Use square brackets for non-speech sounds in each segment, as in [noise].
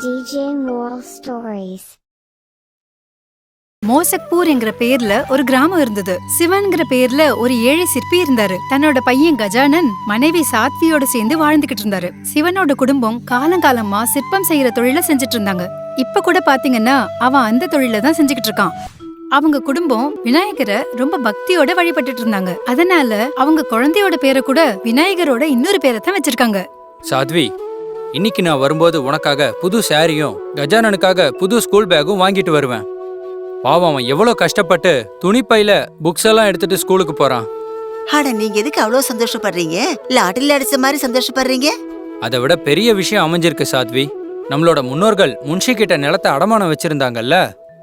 DJ Moral Stories. மோசக்பூர் என்கிற பேர்ல ஒரு கிராமம் இருந்தது. சிவன்கிற பேர்ல ஒரு ஏழை சிற்பி இருந்தாரு. தன்னோட பையன் கஜானன் மனைவி சாத்வியோட சேர்ந்து வாழ்ந்துகிட்டு இருந்தாரு. சிவனோட குடும்பம் காலங்காலமா சிற்பம் செய்யற தொழில செஞ்சுட்டு இருந்தாங்க. இப்ப கூட பாத்தீங்கன்னா அவன் அந்த தொழில தான் செஞ்சுக்கிட்டு இருக்கான். அவங்க குடும்பம் விநாயகரை ரொம்ப பக்தியோட வழிபட்டுட்டு இருந்தாங்க. அதனால அவங்க குழந்தையோட பேரை கூட விநாயகரோட இன்னொரு பேரை தான் வச்சிருக்காங்க. சாத்வி இன்னைக்கு நான் வரும்போது உனக்காக புது சாரியும் கஜானனுக்காக புது ஸ்கூல் பேக்கும் வாங்கிட்டு வருவேன். பாவம் அவன் எவ்வளோ கஷ்டப்பட்டு துணிப்பையில புக்ஸ் எல்லாம் எடுத்துட்டு ஸ்கூலுக்கு போறான். அட நீங்க எதுக்கு அவ்வளவு சந்தோஷப்படுறீங்க? லாட்டரில அடிச்ச மாதிரி சந்தோஷப்படுறீங்க? அதை விட பெரிய விஷயம் அமைஞ்சிருக்கு சாத்வி. நம்மளோட முன்னோர்கள் முன்ஷி கிட்ட நிலத்தை அடமானம் வச்சிருந்தாங்கல்ல?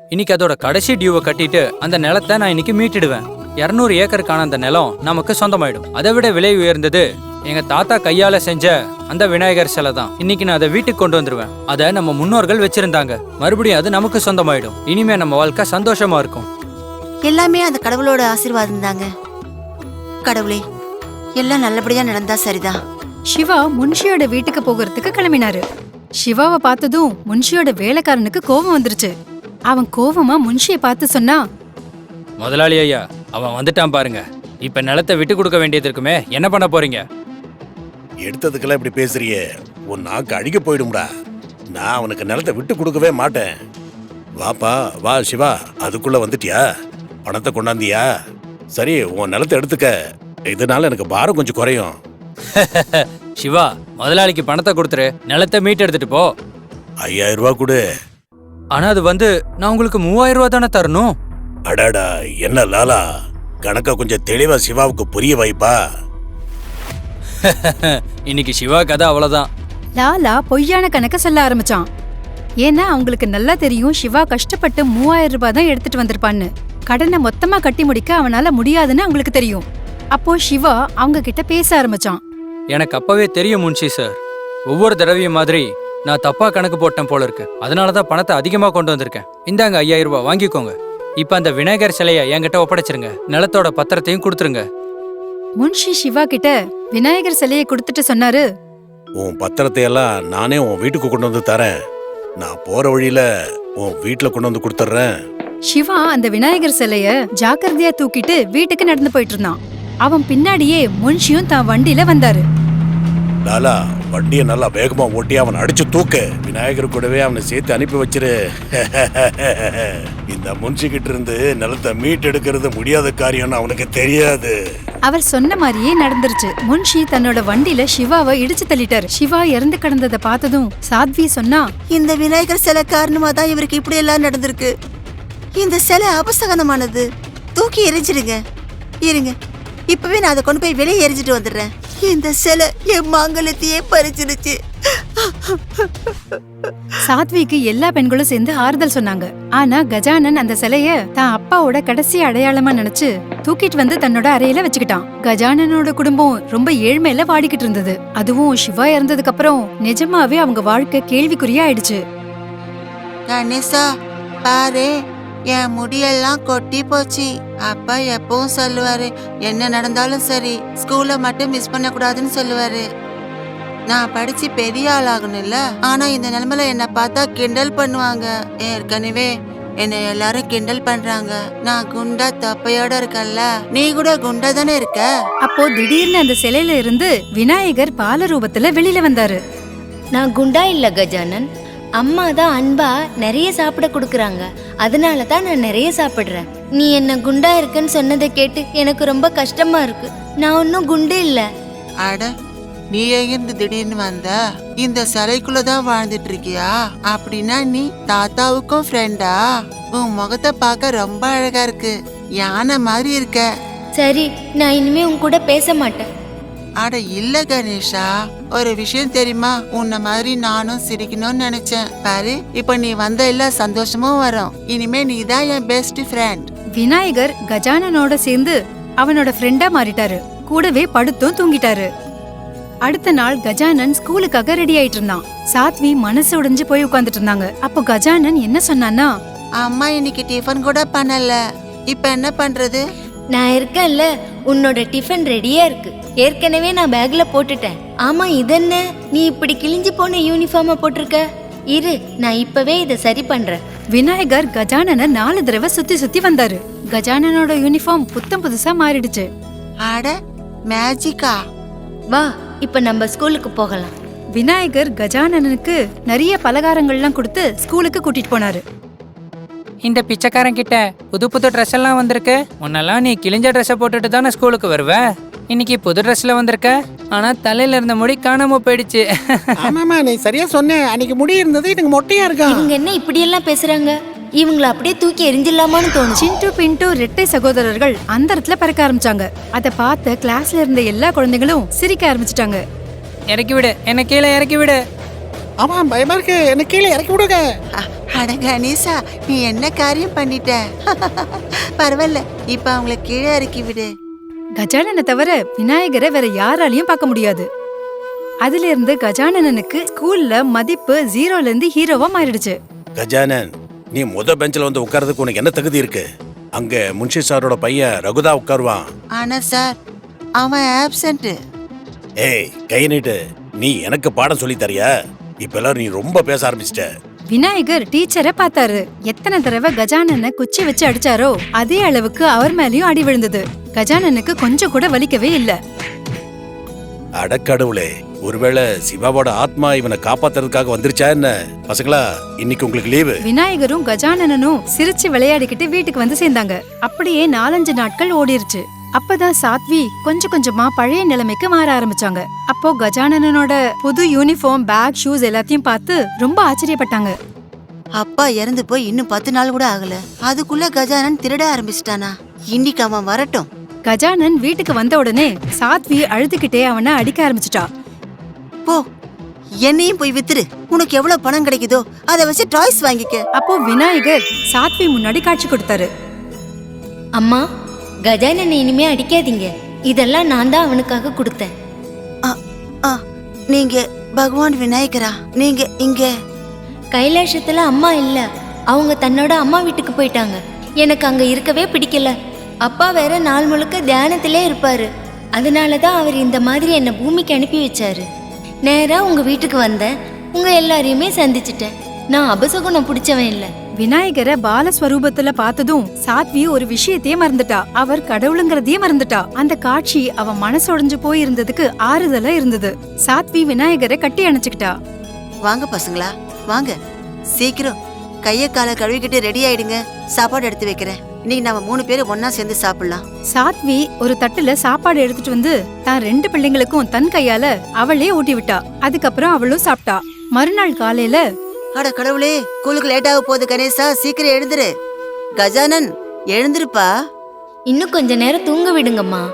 இன்னைக்கு அதோட கடைசி டியூவை கட்டிட்டு அந்த நிலத்தை நான் இன்னைக்கு மீட்டிடுவேன். இரநூறு ஏக்கருக்கான அந்த நிலம் நமக்கு சொந்தமாயிடும். அதை விட விலை உயர்ந்தது எங்க தாத்தா கையால செஞ்ச அந்த விநாயகர் சிலை தான். இன்னைக்கு நான் அதை வீட்டுக்கு கொண்டு வந்துருவேன். அதை நம்ம முன்னோர்கள் வச்சிருந்தாங்க. மறுபடியும் அது நமக்கு சொந்தமாயிடும். இனிமே நம்ம வாழ்க்கை சந்தோஷமா இருக்கும். எல்லாமே அந்த கடவுளோட ஆசீர்வாதம் தாங்க. கடவுளே எல்லாம் நல்லபடியா நடந்தா சரிதான் சிவா முன்ஷியோட வீட்டுக்கு போகிறதுக்கு கிளம்பினாரு. சிவாவை பார்த்ததும் முன்ஷியோட வேலைக்காரனுக்கு கோபம் வந்துருச்சு. அவன் கோவமா முன்ஷியை பார்த்து சொன்னா முதலாளி ஐயா அவன் வந்துட்டான் பாருங்க. இப்ப நிலத்தை விட்டு கொடுக்க வேண்டியது இருக்குமே. என்ன பண்ண போறீங்க? எடுத்ததுக்கெல்லாம் இப்படி பேசுறியே? உன் நாக்கு அழுகி போயிடும்டா. நான் அவனுக்கு நிலத்தை விட்டு கொடுக்கவே மாட்டேன். வாப்பா வா சிவா அதுக்குள்ள வந்துட்டியா? பணத்தை கொண்டாந்தியா? சரி உன் நிலத்தை எடுத்துக்க. இதனால எனக்கு பாரம் கொஞ்சம் குறையும். [laughs] சிவா முதலாளிக்கு பணத்தை கொடுத்துரு. நிலத்தை மீட்டு எடுத்துட்டு போ. ஐயாயிரம் ரூபா கொடு. ஆனா அது வந்து நான் உங்களுக்கு மூவாயிரம் ரூபா தானே தரணும்? அடாடா என்ன லாலா? கணக்க கொஞ்சம் தெளிவா சிவாவுக்கு புரிய வைப்பா. [laughs] இன்னைக்கு சிவா கதை அவ்வளவுதான். லாலா பொய்யான கணக்க சொல்ல ஆரம்பிச்சான். ஏன்னா அவங்களுக்கு நல்லா தெரியும் சிவா கஷ்டப்பட்டு மூவாயிரம் ரூபாய் தான் எடுத்துட்டு வந்திருப்பான்னு. கடனை மொத்தமா கட்டி முடிக்க அவனால முடியாதுன்னு அவங்களுக்கு தெரியும். அப்போ சிவா அவங்க கிட்ட பேச ஆரம்பிச்சான். எனக்கு அப்பவே தெரியும் முன்ஷி சார். ஒவ்வொரு தடவையும் மாதிரி நான் தப்பா கணக்கு போட்டேன் போல இருக்கு. அதனால தான் பணத்தை அதிகமா கொண்டு வந்திருக்கேன். இந்தாங்க ஐயாயிரம் ரூபாய் வாங்கிக்கோங்க. இப்ப அந்த விநாயகர் சிலையை என்கிட்ட ஒப்படைச்சிருங்க. நிலத்தோட பத்திரத்தையும் கொடுத்துருங்க. முன்ஷி சிவா கிட்ட விநாயகர் சிலையை கொடுத்துட்டு சொன்னாரு. உன் பத்திரத்தை எல்லாம் நானே உன் வீட்டுக்கு கொண்டு வந்து தரேன். நான் போற வழியில உன் வீட்டுல கொண்டு வந்து கொடுத்துட்றேன். சிவா அந்த விநாயகர் சிலைய ஜாக்கிரதையா தூக்கிட்டு வீட்டுக்கு நடந்து போயிட்டு இருந்தான். அவன் பின்னாடியே முன்ஷியும் தான் வண்டியில வந்தாரு. லாலா வண்டியை நல்லா வேகமா ஓட்டி அவனை அடிச்சு தூக்கு. விநாயகர் கூடவே அவனை சேர்த்து அனுப்பி வச்சிரு. [laughs] இந்த முன்சிக்கிட்ட இருந்து நிலத்தை மீட்டெடுக்கிறது முடியாத காரியம்னு அவனுக்கு தெரியாது. அவர் சொன்ன மாதிரியே நடந்துருச்சு. முன்ஷி தன்னோட வண்டியில சிவாவை இடிச்சு தள்ளிட்டாரு. சிவா இறந்து கிடந்ததை பார்த்ததும் சாத்வி சொன்னா இந்த விநாயகர் சிலை காரணமா தான் இவருக்கு இப்படி எல்லாம் நடந்திருக்கு. இந்த சிலை அபசகனமானது. தூக்கி எரிஞ்சிடுங்க. இருங்க. இப்பவே நான் அதை கொண்டு போய் வெளியே எரிஞ்சிட்டு வந்துடுறேன். இந்த சிலை என் மாங்கலத்தையே பறிச்சிருச்சு சாத்விக்கு எல்லா பெண்களும் சேர்ந்து ஆறுதல் சொன்னாங்க. ஆனா கஜானன் அந்த சிலைய தான் அப்பாவோட கடைசி அடையாளமா நினைச்சு தூக்கிட்டு வந்து தன்னோட அறையில வச்சுக்கிட்டான். கஜானனோட குடும்பம் ரொம்ப ஏழ்மையில வாடிக்கிட்டு இருந்தது. அதுவும் சிவா இறந்ததுக்கு அப்புறம் நிஜமாவே அவங்க வாழ்க்கை கேள்விக்குறியா ஆயிடுச்சு. கணேசா பாரு. என் முடியெல்லாம் கொட்டி போச்சு. அப்பா எப்பவும் சொல்லுவாரு என்ன நடந்தாலும் சரி ஸ்கூல்ல மட்டும் மிஸ் பண்ண கூடாதுன்னு சொல்லுவாரு. நான் படிச்சு பெரிய ஆளாகணும்ல ஆனா இந்த நிலைமையில என்ன பார்த்தா கிண்டல் பண்ணுவாங்க. ஏற்கனவே என்னை எல்லாரும் கிண்டல் பண்றாங்க. நான் குண்டா தப்பையோட இருக்கேன்ல நீ கூட குண்டா தானே இருக்க? அப்போ திடீர்னு அந்த சிலையில இருந்து விநாயகர் பால ரூபத்துல வெளியில வந்தாரு. நான் குண்டா இல்ல கஜானன். அம்மா தான் அன்பா நிறைய சாப்பிட கொடுக்குறாங்க. அதனால தான் நான் நிறைய சாப்பிடுறேன். நீ என்ன குண்டா இருக்குன்னு சொன்னதை கேட்டு எனக்கு ரொம்ப கஷ்டமா இருக்கு. நான் ஒன்றும் குண்டு இல்ல. அட நீ எங்கிருந்து திடீர்னு வந்த? இந்த சிலைக்குள்ள தான் வாழ்ந்துட்டு இருக்கியா? அப்படின்னா நீ தாத்தாவுக்கும் ஃப்ரெண்டா உன் முகத்தை பார்க்க ரொம்ப அழகா இருக்கு. யானை மாதிரி இருக்க. சரி நான் இனிமே உன் கூட பேச மாட்டேன். அட இல்ல கணேஷா ஒரு விஷயம் தெரியுமா? உன்ன மாதிரி நானும் சிரிக்கணும்னு நினைச்சேன். பாரு இப்ப நீ வந்த எல்லா சந்தோஷமும் வரும். இனிமே நீ தான் என் பெஸ்ட் ஃப்ரெண்ட் விநாயகர் கஜானனோட சேர்ந்து அவனோட ஃப்ரெண்டா மாறிட்டாரு. கூடவே படுத்தும் தூங்கிட்டாரு. அடுத்த நாள் கஜானன் ஸ்கூலுக்காக ரெடி ஆயிட்டு இருந்தான். சாத்வி மனசு உடைஞ்சு போய் உட்கார்ந்துட்டு இருந்தாங்க. அப்போ கஜானன் என்ன சொன்னான்னா அம்மா இன்னைக்கு டிஃபன் கூட பண்ணல. இப்ப என்ன பண்றது? நான் இருக்கேன்ல உன்னோட டிஃபன் ரெடியா இருக்கு. ஏற்கனவே நான் பேக்ல போட்டுட்டேன். ஆமா இதென்ன நீ இப்படி கிழிஞ்சு போன யூனிஃபார்ம போட்டிருக்க? இரு நான் இப்பவே இதை சரி பண்றேன். விநாயகர் கஜானனை நாலு தடவை சுத்தி சுத்தி வந்தாரு. கஜானனோட யூனிஃபார்ம் புத்தம் புதுசா மாறிடுச்சு. அட மேஜிக்கா வா இப்ப நம்ம ஸ்கூலுக்கு போகலாம். விநாயகர் கஜானனனுக்கு நிறைய பலகாரங்கள்லாம் கொடுத்து ஸ்கூலுக்கு கூட்டிட்டு போனாரு. இந்த பிச்சைக்காரன் கிட்ட புது புது ட்ரெஸ் எல்லாம் வந்திருக்கு. முன்னெல்லாம் நீ கிழிஞ்ச ட்ரெஸ்ஸை போட்டுட்டு தானே ஸ்கூலுக்கு வருவ? இன்னைக்கு புது ட்ரெஸ்ல வந்திருக்க? ஆனா தலையில இருந்த முடி காணாம போயிடுச்சு. ஆமாமா நீ சரியா சொன்ன. அன்னைக்கு முடி இருந்தது எனக்கு மொட்டையா இருக்கா? இவங்க என்ன இப்படியெல்லாம் பேசுறாங்க? இவங்கள அப்படியே தூக்கி எரிஞ்சிடலாமான்னு தோணுச்சு. சிண்டு பிண்டு ரெட்டை சகோதரர்கள் அந்த இடத்துல பறக்க ஆரம்பிச்சாங்க. அதை பார்த்த கிளாஸ்ல இருந்த எல்லா குழந்தைகளும் சிரிக்க ஆரம்பிச்சிட்டாங்க. இறக்கி விடு. என்ன கீழே இறக்கி விடு. ஆமா பயமா இருக்கு. என்ன கீழே இறக்கி விடுங்க. அட கணேசா நீ என்ன காரியம் பண்ணிட்ட? [laughs] பரவாயில்ல இப்ப அவங்கள கீழே இறக்கி விடு. கஜானனை தவிர விநாயகரை வேற யாராலையும் பார்க்க முடியாது. அதுல இருந்து கஜானனனுக்கு ஸ்கூல்ல மதிப்பு ஜீரோல இருந்து ஹீரோவா மாறிடுச்சு. கஜானன் நீ முத பெஞ்சில் வந்து உட்கார்றதுக்கு உனக்கு என்ன தகுதி இருக்கு? அங்க முன்ஷி சாரோட பையன் ரகுதா உட்காருவான். ஆனா சார் அவன் ஆப்சண்ட் ஏய் கை நீட்டு. நீ எனக்கு பாடம் சொல்லி தரியா? இப்ப எல்லாரும் நீ ரொம்ப பேச ஆரம்பிச்சிட்ட. விநாயகர் டீச்சரை பார்த்தாரு. எத்தனை தடவை கஜானனை குச்சி வச்சு அடிச்சாரோ அதே அளவுக்கு அவர் மேலயும் அடி விழுந்தது. கஜானனுக்கு கொஞ்சம் கூட வலிக்கவே இல்ல. அடக்கடவுளே ஒருவேளை சிவாவோட ஆத்மா இவனை காப்பாத்துறதுக்காக வந்துருச்சா என்ன? பசங்களா இன்னைக்கு உங்களுக்கு லீவு. விநாயகரும் கஜானனனும் சிரிச்சு விளையாடிக்கிட்டு வீட்டுக்கு வந்து சேர்ந்தாங்க. அப்படியே நாலஞ்சு நாட்கள் ஓடிருச்சு. அப்பதான் சாத்வி கொஞ்சம் கொஞ்சமா பழைய நிலைமைக்கு மாற ஆரம்பிச்சாங்க. அப்போ கஜானனனோட புது யூனிஃபார்ம் பேக் ஷூஸ் எல்லாத்தையும் பார்த்து ரொம்ப ஆச்சரியப்பட்டாங்க. அப்பா இறந்து போய் இன்னும் பத்து நாள் கூட ஆகல. அதுக்குள்ள கஜானன் திருட ஆரம்பிச்சிட்டானா? இன்னைக்கு அவன் வரட்டும். கஜானன் வீட்டுக்கு வந்த உடனே சாத்வி அழுதுகிட்டே அவனை அடிக்க ஆரம்பிச்சிட்டா. போ என்னையும் போய் வித்துரு. உனக்கு எவ்வளவு பணம் கிடைக்குதோ அதை வச்சு டாய்ஸ் வாங்கிக்க. அப்போ விநாயகர் சாத்வி முன்னாடி காட்சி கொடுத்தாரு. அம்மா கஜானனை இனிமே அடிக்காதீங்க. இதெல்லாம் நான் தான் அவனுக்காக கொடுத்தேன். நீங்க பகவான் விநாயகரா? நீங்க இங்க. கைலாசத்துல அம்மா இல்ல. அவங்க தன்னோட அம்மா வீட்டுக்கு போயிட்டாங்க. எனக்கு அங்க இருக்கவே பிடிக்கல. அப்பா வேற நாள் முழுக்க தியானத்திலே இருப்பாரு. அதனால தான் அவர் இந்த மாதிரி என்னை பூமிக்கு அனுப்பி வச்சாரு. நேரா உங்க வீட்டுக்கு வந்தேன். உங்க எல்லாரையுமே சந்திச்சிட்டேன். நான் அபசகுணம் பிடிச்சவன் இல்லை. விநாயகரை பாலஸ்வரூபத்துல பார்த்ததும் சாத்வி ஒரு விஷயத்தையே மறந்துட்டா. அவர் கடவுளுங்கிறதையே மறந்துட்டா. அந்த காட்சி அவ மனசொடைஞ்சு போய் இருந்ததுக்கு ஆறுதலா இருந்தது. சாத்வி விநாயகரை கட்டி அணைச்சுக்கிட்டா. வாங்க பசங்களா வாங்க. சீக்கிரம். கைய காலை கழுவிக்கிட்டு ரெடி ஆயிடுங்க. சாப்பாடு எடுத்து வைக்கிறேன். இன்னைக்கு நம்ம மூணு பேரும் ஒண்ணா சேர்ந்து சாப்பிடலாம். சாத்வி ஒரு தட்டுல சாப்பாடு எடுத்துட்டு வந்து தான் ரெண்டு பிள்ளைங்களுக்கும் தன் கையால அவளே ஊட்டி விட்டா அதுக்கப்புறம் அவளும் சாப்பிட்டா. மறுநாள் காலையில அட கடவுளே ஸ்கூலுக்கு லேட் ஆக போகுது கணேசா சீக்கிரம் எழுந்துரு. கஜானன் எழுந்திருப்பா? இன்னும் கொஞ்ச நேரம் தூங்க விடுங்கம்மா.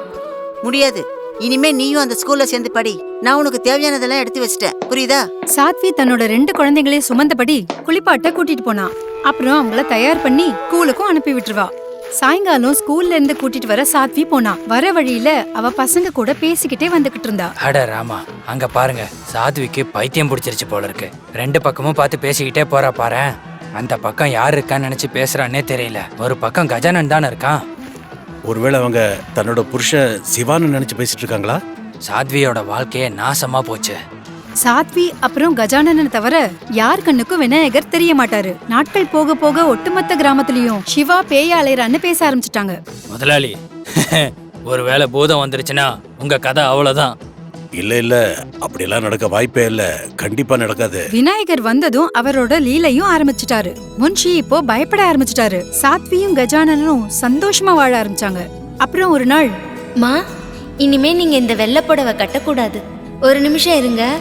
முடியாது. இனிமே நீயும் அந்த ஸ்கூல்ல சேர்ந்து படி. நான் உனக்கு தேவையானதெல்லாம் எடுத்து வச்சிட்டேன். புரியுதா? சாத்வி தன்னோட ரெண்டு குழந்தைங்களையும் சுமந்தபடி குளிப்பாட்ட கூட்டிட்டு போனா. அப்புறம் அவங்கள தயார் பண்ணி ஸ்கூலுக்கும் அனுப்பி விட்டுருவா. சாயங்காலம் ஸ்கூல்ல இருந்து கூட்டிட்டு வர சாத்வி போனா. வர வழியில அவ பசங்க கூட பேசிக்கிட்டே வந்துகிட்டு இருந்தா. அட ராமா அங்க பாருங்க. சாத்விக்கு பைத்தியம் பிடிச்சிருச்சு போல இருக்கு. ரெண்டு பக்கமும் பார்த்து பேசிக்கிட்டே போறா பாரு. அந்த பக்கம் யார் இருக்கான்னு நினைச்சு பேசுறான்னே தெரியல. ஒரு பக்கம் கஜானன் தானே இருக்கான். ஒருவேளை அவங்க தன்னோட புருஷன் சிவான்னு நினைச்சு பேசிட்டு இருக்காங்களா? சாத்வியோட வாழ்க்கையே நாசமா போச்சு. சாத்வி அப்புறம் கஜானனை தவிர யார் கண்ணுக்கும் விநாயகர் தெரிய மாட்டாரு நாட்கள் போக போக ஒட்டுமொத்த கிராமத்துலயும் சிவா பேய அலையறான்னு பேச ஆரம்பிச்சிட்டாங்க. முதலாளி [laughs] ஒருவேளை பூதம் வந்துருச்சுன்னா உங்க கதை அவ்வளவுதான். இல்ல இல்ல. அப்படியெல்லாம் நடக்க வாய்ப்பே இல்ல. கண்டிப்பா நடக்காது. விநாயகர் வந்ததும் அவரோட லீலையும் ஆரம்பிச்சிட்டாரு. முன்ஷி இப்போ பயப்பட ஆரம்பிச்சிட்டாரு. சாத்வியும் கஜானனும் சந்தோஷமா வாழ ஆரம்பிச்சாங்க. அப்புறம் ஒரு நாள் மா இனிமே நீங்க இந்த வெள்ளை புடவை கட்டக்கூடாது. ஒரு நிமிஷம் இருங்க.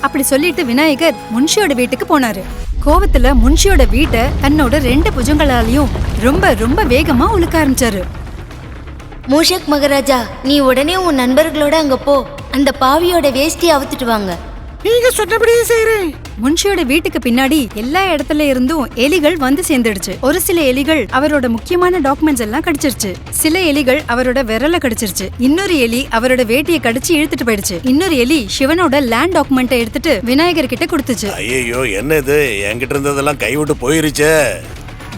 அப்படி சொல்லிட்டு விநாயகர் முன்ஷியோட வீட்டுக்கு போனாரு. கோவத்துல முன்ஷியோட வீட்டை தன்னோட ரெண்டு புஜங்களாலையும் ரொம்ப ரொம்ப வேகமா உழுக்க ஆரம்பிச்சாரு. மூஷக் மகாராஜா நீ உடனே உன் நண்பர்களோட அங்க போ. அந்த பாவியோட வேஷ்டி அவுத்துட்டு வாங்க. நீங்க சொன்னபடியே செய்யறேன் முன்ஷியோட வீட்டுக்கு பின்னாடி எல்லா இடத்துல இருந்தும் எலிகள் வந்து சேர்ந்துடுச்சு. ஒரு சில எலிகள் அவரோட முக்கியமான டாக்குமெண்ட்ஸ் எல்லாம் கடிச்சிருச்சு. சில எலிகள் அவரோட விரல கடிச்சிருச்சு. இன்னொரு எலி அவரோட வேட்டியை கடிச்சு இழுத்துட்டு போயிடுச்சு. இன்னொரு எலி சிவனோட லேண்ட் டாக்குமெண்ட்டை எடுத்துட்டு விநாயகர் கிட்ட கொடுத்துச்சு. ஐயோ என்னது? என்கிட்ட இருந்ததெல்லாம் கைவிட்டு போயிருச்சே.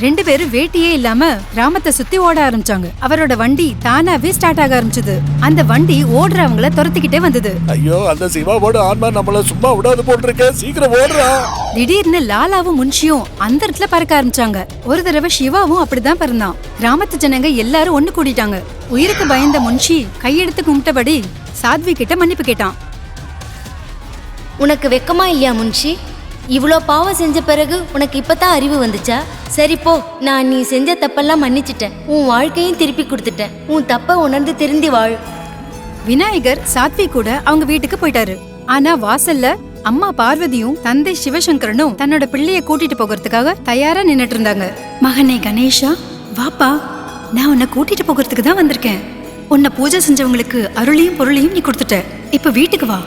ரெண்டு பேரும் வேட்டியே இல்லாம கிராமத்தை சுத்தி ஓட ஆரம்பிச்சாங்க. அவரோட வண்டி தானாவே ஸ்டார்ட் ஆக ஆரம்பிச்சது. அந்த வண்டி ஓடுறவங்கள துரத்திக்கிட்டே வந்தது. ஐயோ அந்த சிவாவோட ஆன்மா நம்மள சும்மா விடாது போட்டிருக்க. சீக்கிரம் ஓடுறா. திடீர்னு லாலாவும் முன்ஷியும் அந்த இடத்துல பறக்க ஆரம்பிச்சாங்க. ஒரு தடவை சிவாவும் அப்படிதான் பிறந்தான். கிராமத்து ஜனங்க எல்லாரும் ஒண்ணு கூடிட்டாங்க. உயிருக்கு பயந்த முன்ஷி கையெடுத்து கும்பிட்டபடி சாத்வி கிட்ட மன்னிப்பு கேட்டான். உனக்கு வெக்கமா இல்லையா முன்ஷி? இவ்வளோ பாவம் செஞ்ச பிறகு உனக்கு இப்பதான் அறிவு வந்துச்சா? சரி போ நான் நீ செஞ்ச தப்பெல்லாம் மன்னிச்சிட்டேன். உன் வாழ்க்கையும் திருப்பி கொடுத்துட்டேன். உன் தப்பை உணர்ந்து திருந்தி வாழ். விநாயகர் சாத்வி கூட அவங்க வீட்டுக்கு போயிட்டாரு. ஆனா வாசல்ல அம்மா பார்வதியும் தந்தை சிவசங்கரனும் தன்னோட பிள்ளைய கூட்டிட்டு போகிறதுக்காக தயாரா நின்னுட்டு இருந்தாங்க. மகனே கணேஷா வாப்பா. நான் உன்னை கூட்டிட்டு போகிறதுக்கு தான் வந்திருக்கேன். உன்னை பூஜை செஞ்சவங்களுக்கு அருளையும் பொருளையும் நீ கொடுத்துட்ட. இப்ப வீட்டுக்கு வா.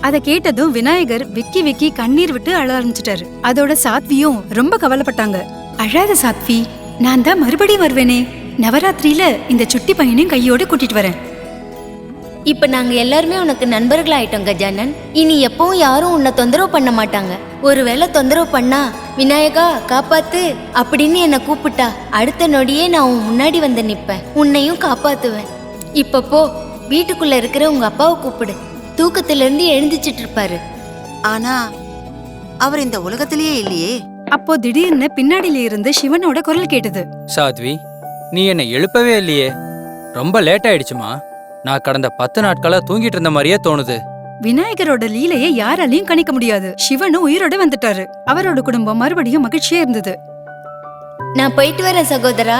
அதை கேட்டதும் விநாயகர் விக்கி விக்கி கண்ணீர் விட்டு அழ ஆரம்பிச்சிட்டாரு. அதோட சாத்வியும் ரொம்ப கவலைப்பட்டாங்க. அழாத சாத்வி நான் தான் மறுபடியும் வருவேனே. நவராத்திரியில இந்த சுட்டி பையனையும் கையோட கூட்டிட்டு வரேன். இப்ப நாங்க எல்லாருமே உனக்கு நண்பர்கள் ஆயிட்டோம் கஜானன். இனி எப்பவும் யாரும் உன்னை தொந்தரவு பண்ண மாட்டாங்க. ஒருவேளை தொந்தரவு பண்ணா விநாயகா காப்பாத்து அப்படின்னு என்னை கூப்பிட்டா அடுத்த நொடியே நான் உன் முன்னாடி வந்து நிப்பேன். உன்னையும் காப்பாத்துவேன். இப்ப போ வீட்டுக்குள்ள இருக்கிற உங்க அப்பாவை கூப்பிடு. தூக்கத்துல இருந்து எழுந்திச்சிட்டு இருப்பாரு ஆனா அவர் இந்த உலகத்திலேயே இல்லையே. அப்போ திடீர்னு பின்னாடியில இருந்து சிவனோட குரல் கேட்டது. சாத்வி நீ என்னை எழுப்பவே இல்லையே. ரொம்ப லேட் ஆயிடுச்சுமா. நான் கடந்த பத்து நாட்களா தூங்கிட்டு இருந்த மாதிரியே தோணுது. விநாயகரோட லீலையை யாராலையும் கணிக்க முடியாது. சிவனும் உயிரோட வந்துட்டாரு. அவரோட குடும்பம் மறுபடியும் மகிழ்ச்சியா இருந்தது. நான் போயிட்டு வரேன் சகோதரா.